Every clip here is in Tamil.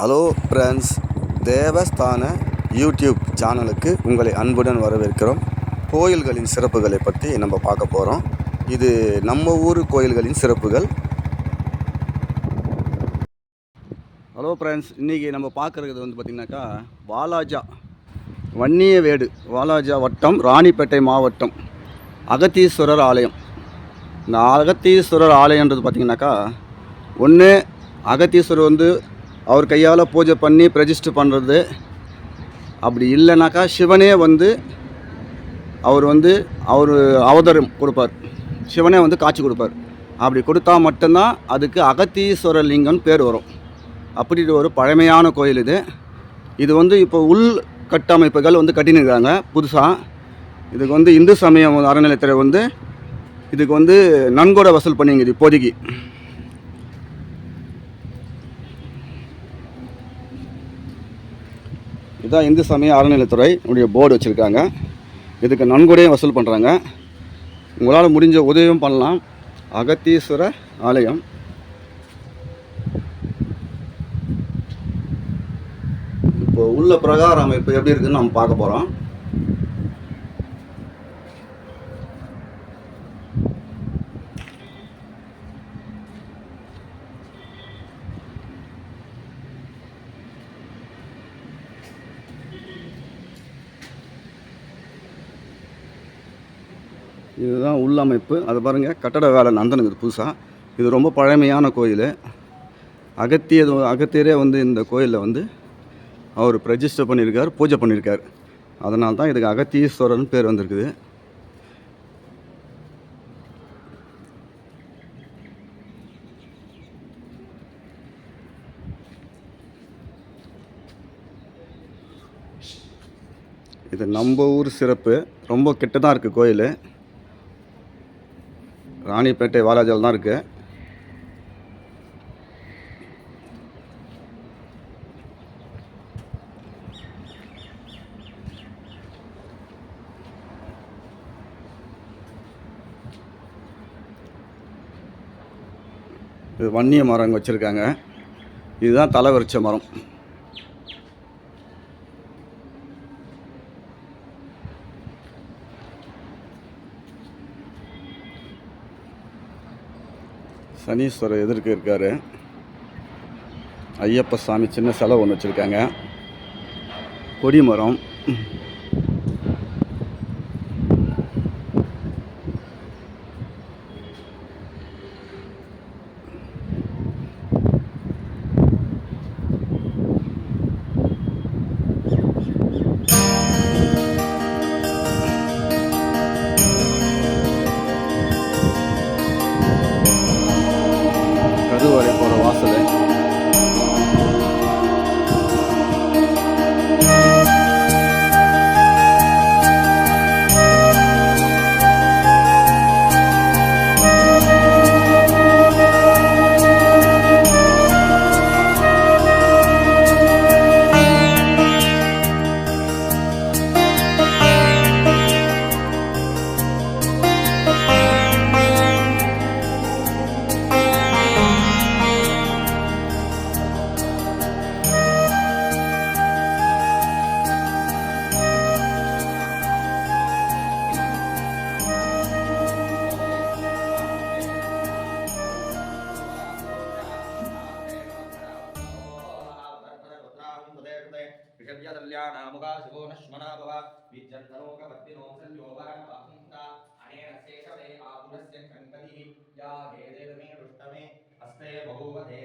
ஹலோ ஃப்ரெண்ட்ஸ் தேவஸ்தான யூடியூப் சேனலுக்கு உங்களை அன்புடன் வரவேற்கிறோம். கோயில்களின் சிறப்புகளை பற்றி நம்ம பார்க்க போகிறோம் இது நம்ம ஊர் கோயில்களின் சிறப்புகள். ஹலோ ஃப்ரெண்ட்ஸ் இன்றைக்கி நம்ம பார்க்குறது வந்து பார்த்திங்கனாக்கா வாலாஜா வன்னியவேடு வாலாஜா வட்டம் ராணிப்பேட்டை மாவட்டம் அகத்தீஸ்வரர் ஆலயம். இந்த அகத்தீஸ்வரர் ஆலயன்றது பார்த்திங்கனாக்கா ஒன்று அகத்தீஸ்வரர் வந்து அவர் கையால் பூஜை பண்ணி பிரஜிஸ்டர் பண்ணுறது அப்படி இல்லைனாக்கா சிவனே வந்து அவர் வந்து அவர் அவதாரம் கொடுப்பார். சிவனே வந்து காட்சி கொடுப்பார். அப்படி கொடுத்தா மட்டும்தான் அதுக்கு அகத்தீஸ்வரர் லிங்கம்னு பேர் வரும். அப்படி ஒரு பழமையான கோயில் இது. இது வந்து இப்போ உள் கட்டமைப்புகள் வந்து கட்டினிருக்காங்க புதுசாக இதுக்கு வந்து இந்து சமயம் அறநிலையத்தில் வந்து இதுக்கு வந்து நன்கொடை வசூல் பண்ணிங்குது இப்போதைக்கு. இதுதான் இந்து சமய அறநிலையத்துறை உடைய போர்டு வச்சுருக்காங்க. இதுக்கு நன்கொடையும் வசூல் பண்ணுறாங்க உங்களால் முடிஞ்ச உதவியும் பண்ணலாம். அகத்தீஸ்வர ஆலயம். இப்போ உள்ள பிரகார அமைப்பு எப்படி இருக்குதுன்னு நம்ம பார்க்க போகிறோம் இதுதான் உள்ளமைப்பு. அதை பாருங்கள் கட்டட வேலை நடந்துனுக்குது புதுசாக இது ரொம்ப பழமையான கோயில். அகத்திய அகத்தியரே வந்து இந்த கோயிலில் வந்து அவர் ரெஜிஸ்டர் பண்ணியிருக்கார் பூஜை பண்ணியிருக்கார் அதனால தான் இதுக்கு அகத்தீஸ்வரன் பேர் வந்திருக்குது. இது நம்ம ஊர் சிறப்பு. ரொம்ப கிட்ட தான் இருக்குது கோயில். ராணிப்பேட்டை வாலாஜால் தான் இருக்குது இது வன்னிய மரம் வச்சுருக்காங்க. இதுதான் தலைவரிச்ச மரம். சனீஸ்வரர் எதிர்க்க இருக்கார். ஐயப்ப சாமி சின்ன சிலை ஒன்று வச்சுருக்காங்க. கொடி மரம். नश्मना भव विज्जन्तलोकवर्तिनो संयोगरमवाहुन्ता अनेन शेषवे आपुरस्य कङ्कलिः या हेदेदमे रुष्टमे हस्ते बहूवधे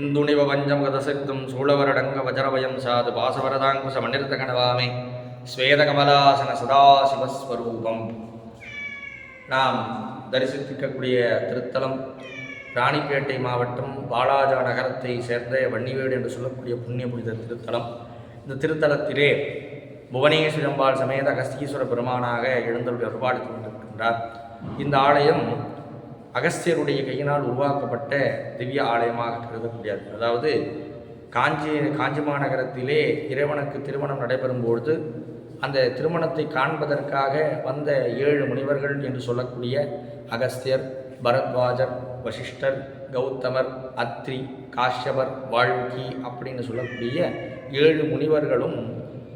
இந்துணிவ பஞ்சம் சூழவரடங்க வஜரவயம் சாது பாசவரதாங்குச மண்டிரத கணவாமே ஸ்வேதகமலாசன சதாசிவஸ்வரூபம். நாம் தரிசித்திருக்கக்கூடிய திருத்தலம் ராணிப்பேட்டை மாவட்டம் பாலாஜா நகரத்தை சேர்ந்த வன்னிவேடு என்று சொல்லக்கூடிய புண்ணிய புனித திருத்தலம். இந்த திருத்தலத்திலே புவனேஸ்வரம்பாள் சமேத அகஸ்தீஸ்வர பெருமானாக எழுந்தருடைய அருள்பாடு கொண்டிருக்கின்றார் இந்த ஆலயம் அகஸ்தியருடைய கையினால் உருவாக்கப்பட்ட திவ்ய ஆலயமாக கருதக்கூடியது அதாவது காஞ்சி காஞ்சி மாநகரத்திலே இறைவனுக்கு திருமணம் நடைபெறும் பொழுது அந்த திருமணத்தை காண்பதற்காக வந்த ஏழு முனிவர்கள் என்று சொல்லக்கூடிய அகஸ்தியர் பரத்வாஜர் வசிஷ்டர் கௌதமர் அத்ரி காஷ்யபர் வாழ்க்கி அப்படின்னு சொல்லக்கூடிய ஏழு முனிவர்களும்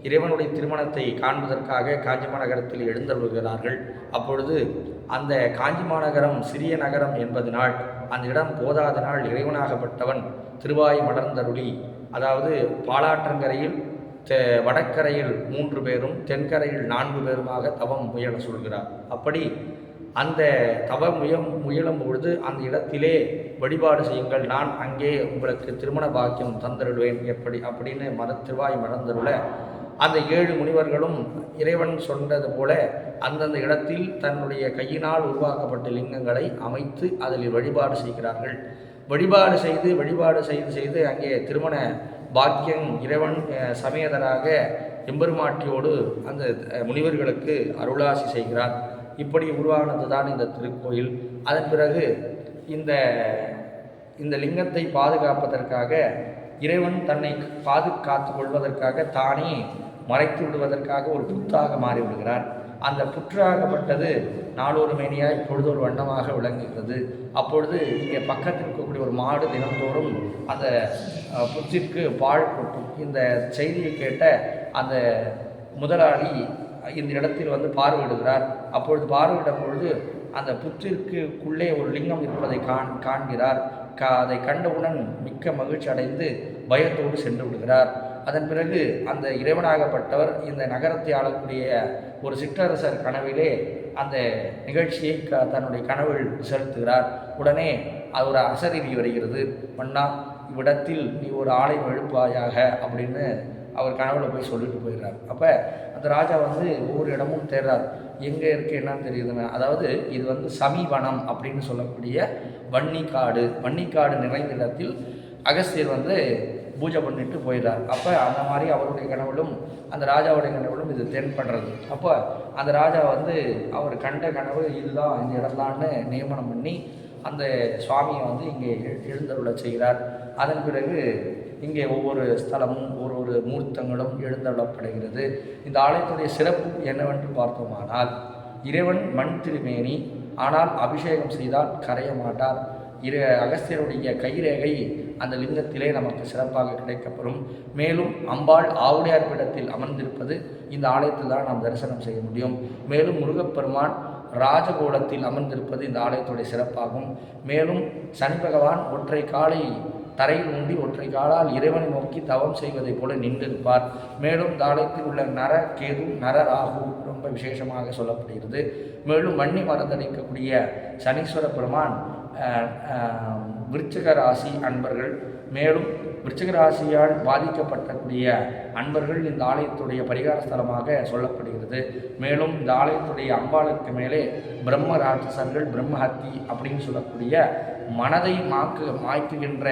இறைவனுடைய திருமணத்தை காண்பதற்காக காஞ்சி மாநகரத்தில் எழுந்தருள்கிறார்கள் அப்பொழுது அந்த காஞ்சி மாநகரம் சிறிய நகரம் என்பதனால் அந்த இடம் போதாதனால் இறைவனாகப்பட்டவன் திருவாய் மலர்ந்தருளி அதாவது பாலாற்றங்கரையில் தெ வடக்கரையில் மூன்று பேரும் தென்கரையில் நான்கு பேருமாக தவம் முயல சொல்கிறார். அப்படி அந்த தவ முயம் முயலும் பொழுது அந்த இடத்திலே வழிபாடு செய்யுங்கள் நான் அங்கே உங்களுக்கு திருமண பாக்கியம் தந்தருள்வேன் எப்படி அப்படின்னு மத திருவாய் மறந்தருள அந்த ஏழு முனிவர்களும் இறைவன் சொன்னது போல அந்தந்த இடத்தில் தன்னுடைய கையினால் உருவாக்கப்பட்ட லிங்கங்களை அமைத்து அதில் வழிபாடு செய்கிறார்கள். வழிபாடு செய்து வழிபாடு செய்து செய்து அங்கே திருமண பாக்கியம் இறைவன் சமேதராக எம்பெருமாட்டியோடு அந்த முனிவர்களுக்கு அருளாசி செய்கிறார். இப்படி உருவானது தான் இந்த திருக்கோயில். அதன் பிறகு இந்த இந்த லிங்கத்தை பாதுகாப்பதற்காக இறைவன் தன்னை பாதுகாத்து கொள்வதற்காக தானே மறைத்து விடுவதற்காக ஒரு புத்தாக மாறி விடுகிறார். அந்த புற்றாகப்பட்டது நாளொரு மேனியாய் ஒரு வண்ணமாக விளங்குகிறது. அப்பொழுது இங்கே பக்கத்தில் இருக்கக்கூடிய ஒரு மாடு தினந்தோறும் அந்த புற்றிற்கு பால் கொட்டும். இந்த செய்தியை கேட்ட அந்த முதலாளி இந்த இடத்தில் வந்து பார்வையிடுகிறார். அப்பொழுது பார்வையிடும் பொழுது அந்த புற்றிற்குள்ளே ஒரு லிங்கம் இருப்பதை காண் காண்கிறார். கா அதை கண்டவுடன் மிக்க மகிழ்ச்சி அடைந்து பயத்தோடு சென்று விடுகிறார். அதன் பிறகு அந்த இறைவனாகப்பட்டவர் இந்த நகரத்தை ஆளக்கூடிய ஒரு சிற்றரசர் கனவிலே அந்த நிகழ்ச்சியை க தன்னுடைய கனவில் செலுத்துகிறார் உடனே அது ஒரு அசரீதி வருகிறது. மன்னா இவ்விடத்தில் நீ ஒரு ஆலயம் எழுப்பாயாக அப்படின்னு அவர் கனவுல போய் சொல்லிட்டு போயிடுறார். அப்போ அந்த ராஜா வந்து ஒவ்வொரு இடமும் தேடுறார். எங்கே இருக்கு என்னன்னு தெரியுதுன்னு. அதாவது இது வந்து சமீவனம் அப்படின்னு சொல்லக்கூடிய வன்னிக்காடு. வன்னிக்காடு நிறைந்த இடத்தில் அகஸ்தியர் வந்து பூஜை பண்ணிட்டு போயிடுறார். அப்போ அந்த மாதிரி அவருடைய கனவுலும் அந்த ராஜாவுடைய கனவிலும் இது தென்படுறது. அப்போ அந்த ராஜா வந்து அவர் கண்ட கனவு இதுதான் இந்த இடம்தான்னு நியமனம் பண்ணி அந்த சுவாமியை வந்து இங்கே எழுந்தருளை செய்கிறார். அதன் பிறகு இங்கே ஒவ்வொரு ஸ்தலமும் ஒரு ஒரு மூர்த்தங்களும் எழுந்தள்ளப்படுகிறது. இந்த ஆலயத்துடைய சிறப்பு என்னவென்று பார்த்தோமானால் இறைவன் மண் திருமேனி ஆனால் அபிஷேகம் செய்தால் கரைய மாட்டார். இரு அகஸ்தியருடைய கைரேகை அந்த லிங்கத்திலே நமக்கு சிறப்பாக கிடைக்கப்படும் மேலும் அம்பாள் ஆவுடையார் பீடத்தில் அமர்ந்திருப்பது இந்த ஆலயத்தில் தான் நாம் தரிசனம் செய்ய முடியும். மேலும் முருகப்பெருமான் ராஜகோலத்தில் அமர்ந்திருப்பது இந்த ஆலயத்துடைய சிறப்பாகும். மேலும் சனி பகவான் ஒற்றை காலை தரையில் ஊண்டி ஒற்றை காலால் இறைவனை நோக்கி தவம் செய்வதைப் போல நின்றிருப்பார் மேலும் தாளத்தில் உள்ள நர கேது நர ராகு ரொம்ப விசேஷமாக சொல்லப்படுகிறது. மேலும் வன்னி மரத்தடிக்கக்கூடிய சனீஸ்வர பெருமான் விருச்சிக ராசி அன்பர்கள் மேலும் விருச்சிகராசியால் பாதிக்கப்பட்டக்கூடிய அன்பர்கள் இந்த ஆலயத்துடைய பரிகார ஸ்தலமாக சொல்லப்படுகிறது. மேலும் இந்த ஆலயத்துடைய அம்பாளுக்கு மேலே பிரம்ம ராட்சசர்கள் பிரம்மஹத்தி அப்படின்னு சொல்லக்கூடிய மனதை மாக்கு மாய்க்குகின்ற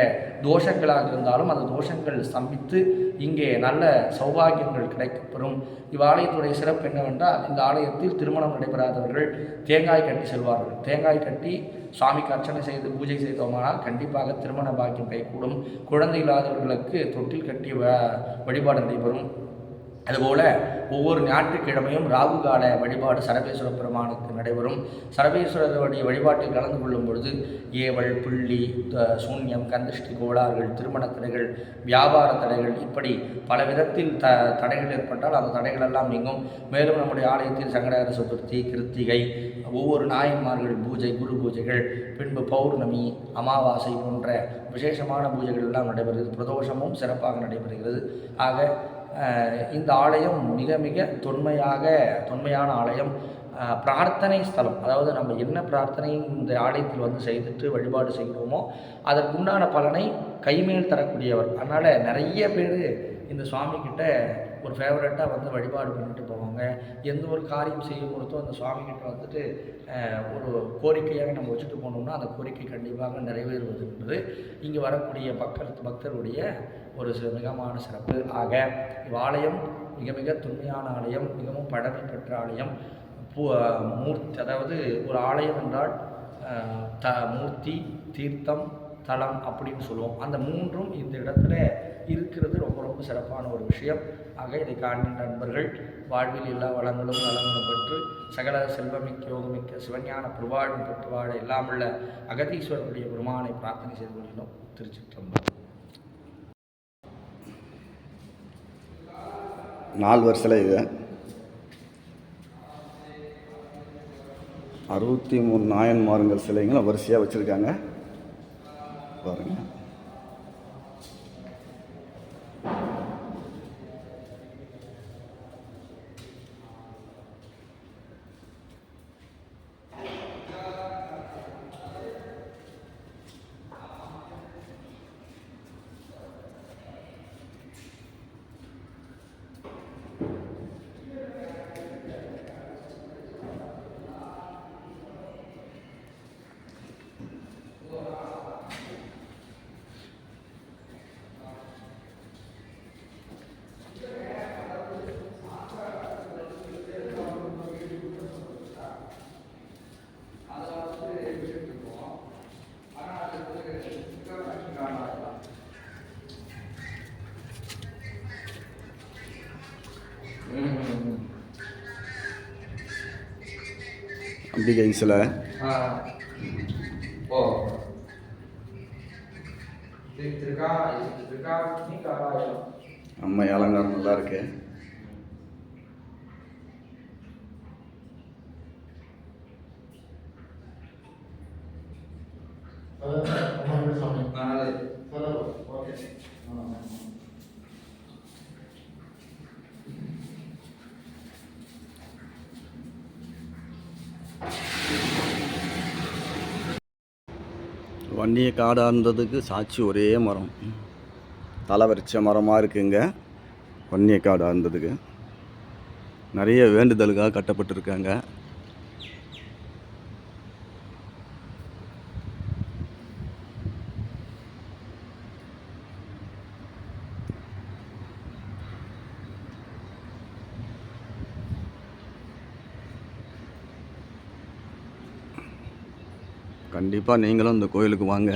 தோஷங்களாக இருந்தாலும் அந்த தோஷங்கள் ஸ்தம்பித்து இங்கே நல்ல சௌபாகியங்கள் கிடைக்கப்பெறும். இவ்வாலயத்துடைய சிறப்பு என்னவென்றால் இந்த ஆலயத்தில் திருமணம் நடைபெறாதவர்கள் தேங்காய் கட்டி செல்வார்கள். தேங்காய் கட்டி சுவாமிக்கு அர்ச்சனை செய்து பூஜை செய்தோமானால் கண்டிப்பாக திருமண பாக்கியம் கைகூடும். குழந்தை இல்லாதவர்களுக்கு தொட்டில் கட்டி வ- வழிபாடு நடைபெறும். அதுபோல் ஒவ்வொரு ஞாயிற்றுக்கிழமையும் ராகு கால வழிபாடு சரபேஸ்வர பெருமானுக்கு நடைபெறும். சரபேஸ்வரருடைய வழிபாட்டில் கலந்து கொள்ளும் பொழுது ஏவல் புள்ளி சூன்யம் கந்திஷ்டி கோளாறுகள் திருமண தடைகள் வியாபார தடைகள் இப்படி பல விதத்தில் த தடைகள் ஏற்பட்டால் அந்த தடைகள் எல்லாம் நீங்கும். மேலும் நம்முடைய ஆலயத்தில் சங்கடகர சதுர்த்தி கிருத்திகை ஒவ்வொரு நாயன்மார்கள் பூஜை குரு பூஜைகள் பின்பு பௌர்ணமி அமாவாசை போன்ற விசேஷமான பூஜைகள் எல்லாம் நடைபெறுகிறது. பிரதோஷமும் சிறப்பாக நடைபெறுகிறது. ஆக இந்த ஆலயம் மிக மிக தொன்மையாக தொன்மையான ஆலயம். பிரார்த்தனை ஸ்தலம். அதாவது நம்ம என்ன பிரார்த்தனை இந்த ஆலயத்தில் வந்து செய்துட்டு வழிபாடு செய்கிறோமோ அதற்குண்டான பலனை கைமேல் தரக்கூடியவர். அதனால் நிறைய பேர் இந்த சுவாமிக்கிட்ட ஒரு ஃபேவரட்டாக வந்து வழிபாடு பண்ணிட்டு போவாங்க. எந்த ஒரு காரியம் செய்யும் பொழுதும் அந்த சுவாமிகிட்ட வந்துட்டு ஒரு கோரிக்கையாக நம்ம வச்சுட்டு போனோம்னா அந்த கோரிக்கை கண்டிப்பாக நிறைவேறுவது என்பது இங்கே வரக்கூடிய பக்தர் பக்தருடைய ஒரு சில மிகமான சிறப்பு. ஆக இவ்வாலயம் மிக மிக தொன்மையான ஆலயம் மிகவும் பழமை பெற்ற ஆலயம். பூ மூர்த்தி அதாவது ஒரு ஆலயம் என்றால் த மூர்த்தி தீர்த்தம் தலம் அப்படின்னு சொல்லுவோம். அந்த மூன்றும் இந்த இடத்துல இருக்கிறது ரொம்ப ரொம்ப சிறப்பான ஒரு விஷயம். ஆக இதை காண்கின்ற நண்பர்கள் வாழ்வில் எல்லா வளங்களும் நலங்களும் பெற்று சகல செல்வமிக்க யோகமிக்க சிவஞான பிரபாடம் பெற்று வாழ எல்லாமுள்ள அகதீஸ்வரனுடைய பெருமானை பிரார்த்தனை செய்து கொள்கிறோம். திருச்சிற்றம்பலம். நால்வர் சிலை இது. அறுபத்தி மூணு நாயன்மார்கள் சிலைங்களும் வரிசையாக வச்சுருக்காங்க. பாருங்கள் நீ காராயம் அம்மை அலங்காரம் நல்லா இருக்கு. நல்லது வன்னிய இருந்ததுக்கு சாட்சி ஒரே மரம். தலை வரிச்ச மரமாக இருக்குங்க வன்னிய இருந்ததுக்கு நிறைய வேண்டுதலுக்காக கட்டப்பட்டிருக்காங்க. கண்டிப்பாக நீங்களும் இந்த கோயிலுக்கு வாங்க.